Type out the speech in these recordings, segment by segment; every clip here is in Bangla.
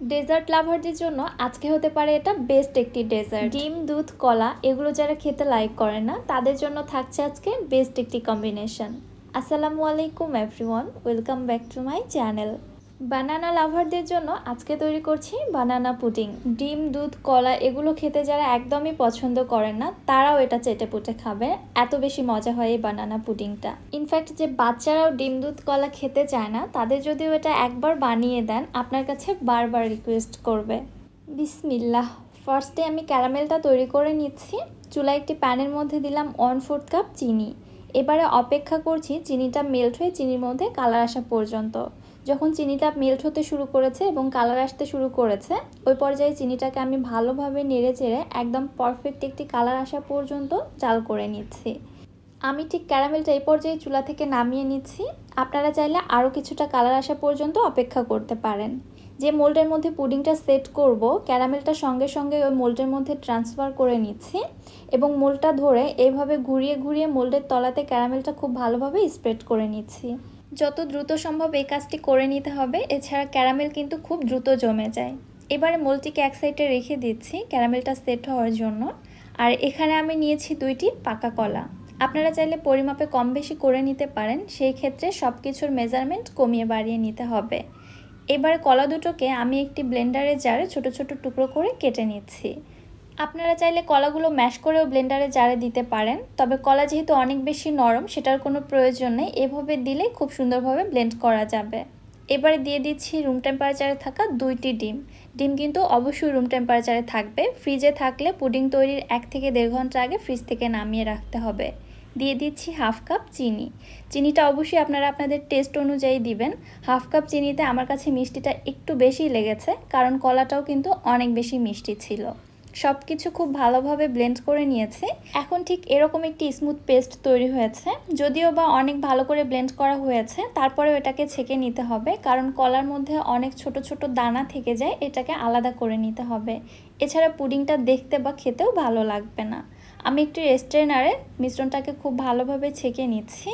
ডেজার্ট লাভারদের জন্য আজকে হতে পারে এটা বেস্ট একটি ডেজার্ট ডিম, দুধ, কলা এগুলো যারা খেতে লাইক করে না, তাদের জন্য থাকছে আজকে বেস্ট একটি কম্বিনেশন আসসালামু আলাইকুম everyone welcome back to my channel banana লাভারদের জন্য আজকে তৈরি করছি বানানা পুডিং ডিম, দুধ, কলা এগুলো খেতে যারা একদমই পছন্দ করেন না, তারাও এটা চেটে পুটে খাবে। এত বেশি মজা হয় এই বানানা পুডিংটা ইনফ্যাক্ট যে বাচ্চারাও ডিম, দুধ, কলা খেতে চায় না, তাদের যদিও এটা একবার বানিয়ে দেন, আপনার কাছে বারবার রিকোয়েস্ট করবে। বিসমিল্লাহ। ফার্স্টে আমি ক্যারামেলটা তৈরি করে নিচ্ছি। চুলা একটি প্যানের মধ্যে দিলাম ওয়ান ফোর্থ কাপ চিনি। এবারে অপেক্ষা করছি চিনিটা মেল্ট হয়ে চিনির মধ্যে কালার আসা পর্যন্ত। যখন চিনিটা মেল্ট হতে শুরু করেছে এবং কালার আসতে শুরু করেছে, ওই পর্যায়ে চিনিটাকে আমি ভালোভাবে নেড়ে চেড়ে একদম পারফেক্ট একটি কালার আসা পর্যন্ত চাল করে নিচ্ছি। আমি ঠিক ক্যারামেলটা এই পর্যায়ে চুলা থেকে নামিয়ে নিচ্ছি। আপনারা চাইলে আরও কিছুটা কালার আসা পর্যন্ত অপেক্ষা করতে পারেন। যে মোল্ডের মধ্যে পুডিংটা সেট করব, ক্যারামেলটা সঙ্গে সঙ্গে ওই মোল্ডের মধ্যে ট্রান্সফার করে নিচ্ছি এবং মোল্ডটা ধরে এইভাবে ঘুরিয়ে ঘুরিয়ে মোল্ডের তলাতে ক্যারামেলটা খুব ভালোভাবে স্প্রেড করে নিচ্ছি। যত দ্রুত সম্ভব এই কাজটি করে নিতে হবে, এছাড়া ক্যারামেল কিন্তু খুব দ্রুত জমে যায়। এবারে মোলটিকে এক সাইডে রেখে দিচ্ছি ক্যারামেলটা সেট হওয়ার জন্য। আর এখানে আমি নিয়েছি দুইটি পাকা কলা। আপনারা চাইলে পরিমাপে কম বেশি করে নিতে পারেন, সেই ক্ষেত্রে সব কিছুর মেজারমেন্ট কমিয়ে বাড়িয়ে নিতে হবে। এবারে কলা দুটোকে আমি একটি ব্লেন্ডারের জারে ছোট ছোট টুকরো করে কেটে নিচ্ছি। আপনারা চাইলে কলাগুলো ম্যাশ করেও ব্লেন্ডারে জারে দিতে পারেন, তবে কলা যেহেতু অনেক বেশি নরম, সেটার কোনো প্রয়োজন নেই। এভাবে দিলে খুব সুন্দরভাবে ব্লেন্ড করা যাবে। এবারে দিয়ে দিচ্ছি রুম টেম্পারেচারে থাকা দুইটি ডিম। ডিম কিন্তু অবশ্যই রুম টেম্পারেচারে থাকবে। ফ্রিজে থাকলে পুডিং তৈরির এক থেকে দেড় ঘণ্টা আগে ফ্রিজ থেকে নামিয়ে রাখতে হবে। দিয়ে দিচ্ছি হাফ কাপ চিনি। চিনিটা অবশ্যই আপনারা আপনাদের টেস্ট অনুযায়ী দিবেন। হাফ কাপ চিনিতে আমার কাছে মিষ্টিটা একটু বেশি লেগেছে, কারণ কলাটাও কিন্তু অনেক বেশি মিষ্টি ছিল। সব কিছু খুব ভালোভাবে ব্লেন্ড করে নিয়েছি। এখন ঠিক এরকম একটি স্মুথ পেস্ট তৈরি হয়েছে। যদিও বা অনেক ভালো করে ব্লেন্ড করা হয়েছে, তারপরেও এটাকে ছেঁকে নিতে হবে, কারণ কলার মধ্যে অনেক ছোট ছোট দানা থেকে যায়, এটাকে আলাদা করে নিতে হবে। এছাড়া পুডিংটা দেখতে বা খেতেও ভালো লাগবে না। আমি একটি রেস্ট্রেনারে মিশ্রণটাকে খুব ভালোভাবে ছেঁকে নিচ্ছি।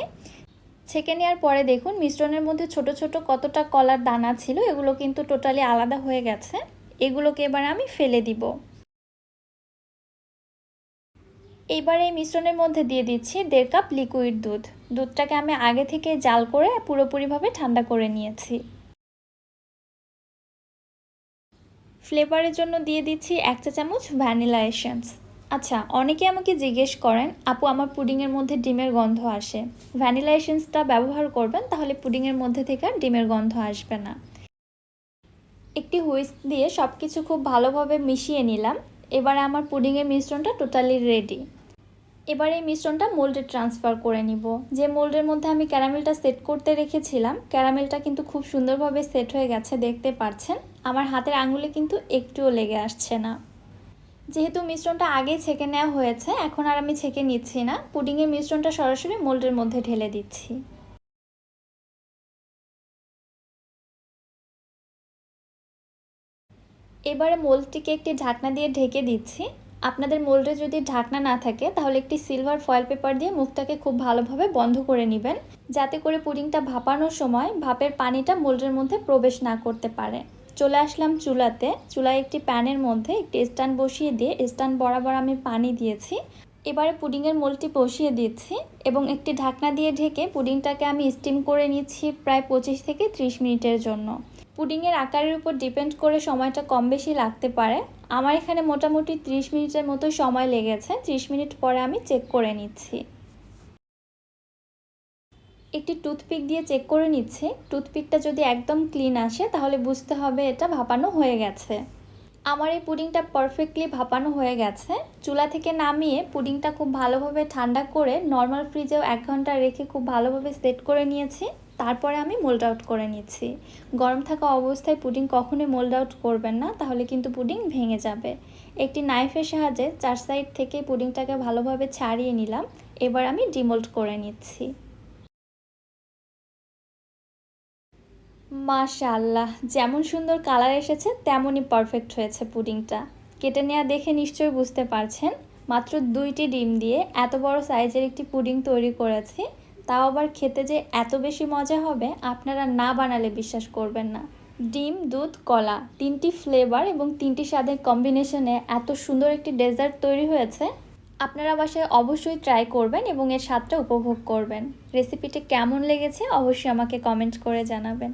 ছেঁকে নেওয়ার পরে দেখুন, মিশ্রণের মধ্যে ছোট ছোট কতটা কলার দানা ছিল, এগুলো কিন্তু টোটালি আলাদা হয়ে গেছে। এগুলোকে এবার আমি ফেলে দিব। এইবার এই মিশ্রণের মধ্যে দিয়ে দিচ্ছি দেড় কাপ লিকুইড দুধ। দুধটাকে আমি আগে থেকে জাল করে পুরোপুরিভাবে ঠান্ডা করে নিয়েছি। ফ্লেভারের জন্য দিয়ে দিচ্ছি এক চা চামচ ভ্যানিলা এসেন্স আচ্ছা অনেকে আমাকে জিজ্ঞেস করেন, আপু, আমার পুডিংয়ের মধ্যে ডিমের গন্ধ আসে। ভ্যানিলা এসেন্সটা ব্যবহার করবেন, তাহলে পুডিংয়ের মধ্যে থেকে ডিমের গন্ধ আসবে না। একটি হুইস্ক দিয়ে সব কিছু খুব ভালোভাবে মিশিয়ে নিলাম। এবারে আমার পুডিংয়ের মিশ্রণটা টোটালি রেডি। এবার এই মিশ্রণটা মোল্ডে ট্রান্সফার করে নিব। যে মোল্ডের মধ্যে আমি ক্যারামেলটা সেট করতে রেখেছিলাম, ক্যারামেলটা কিন্তু খুব সুন্দরভাবে সেট হয়ে গেছে, দেখতে পাচ্ছেন। আমার হাতের আঙুলে কিন্তু একটুও লেগে আসছে না। যেহেতু মিশ্রণটা আগে ছেঁকে নেওয়া হয়েছে, এখন আর আমি ছেঁকে নিচ্ছি না। পুডিংয়ের মিশ্রণটা সরাসরি মোল্ডের মধ্যে ঢেলে দিচ্ছি। এবারে মোল্ডটিকে একটি ঢাকনা দিয়ে ঢেকে দিচ্ছি। আপনাদের মোল্ডে যদি ঢাকনা না থাকে, তাহলে একটি সিলভার ফয়েল পেপার দিয়ে মুখটাকে খুব ভালোভাবে বন্ধ করে নেবেন, যাতে করে পুডিংটা ভাপানোর সময় ভাপের পানিটা মোল্ডের মধ্যে প্রবেশ না করতে পারে। চলে আসলাম চুলাতে। চুলায় একটি প্যানের মধ্যে একটি স্ট্যান্ড বসিয়ে দিয়ে, স্ট্যান্ড বরাবর আমি পানি দিয়েছি। এবারে পুডিংয়ের মোলটি বসিয়ে দিচ্ছি এবং একটি ঢাকনা দিয়ে ঢেকে পুডিংটাকে আমি স্টিম করে নিচ্ছি প্রায় পঁচিশ থেকে ত্রিশ মিনিটের জন্য। পুডিংয়ের আকারের উপর ডিপেন্ড করে সময়টা কম বেশি লাগতে পারে। আমার এখানে মোটামুটি ত্রিশ মিনিটের মতো সময় লেগেছে। ত্রিশ মিনিট পরে আমি চেক করে নিচ্ছি। একটি টুথপিক দিয়ে চেক করে নিচ্ছি। টুথপিকটা যদি একদম ক্লিন আসে, তাহলে বুঝতে হবে এটা ভাপানো হয়ে গেছে। আমার এই পুডিংটা পারফেক্টলি ভাপানো হয়ে গেছে। চুলা থেকে নামিয়ে পুডিংটা খুব ভালোভাবে ঠান্ডা করে নর্মাল ফ্রিজেও এক ঘণ্টা রেখে খুব ভালোভাবে সেট করে নিয়েছি। তারপরে আমি মোল্ড আউট করে নিচ্ছি। গরম থাকা অবস্থায় পুডিং কখনোই মোল্ড আউট করবেন না, তাহলে কিন্তু পুডিং ভেঙে যাবে। একটি নাইফের সাহায্যে চার সাইড থেকে পুডিংটাকে ভালোভাবে ছাড়িয়ে নিলাম। এবার আমি ডিমোল্ড করে নিচ্ছি। মাশাল্লাহ যেমন সুন্দর কালার এসেছে, তেমনই পারফেক্ট হয়েছে পুডিংটা। কেটে নেওয়া দেখে নিশ্চয়ই বুঝতে পারছেন। মাত্র দুইটি ডিম দিয়ে এত বড় সাইজের একটি পুডিং তৈরি করেছি, তাও আবার খেতে যে এত বেশি মজা হবে, আপনারা না বানালে বিশ্বাস করবেন না। ডিম, দুধ, কলা, তিনটি ফ্লেভার এবং তিনটি স্বাদের কম্বিনেশনে এত সুন্দর একটি ডেজার্ট তৈরি হয়েছে, আপনারা বাসায় অবশ্যই ট্রাই করবেন এবং এর স্বাদটা উপভোগ করবেন। রেসিপিটি কেমন লেগেছে অবশ্যই আমাকে কমেন্ট করে জানাবেন।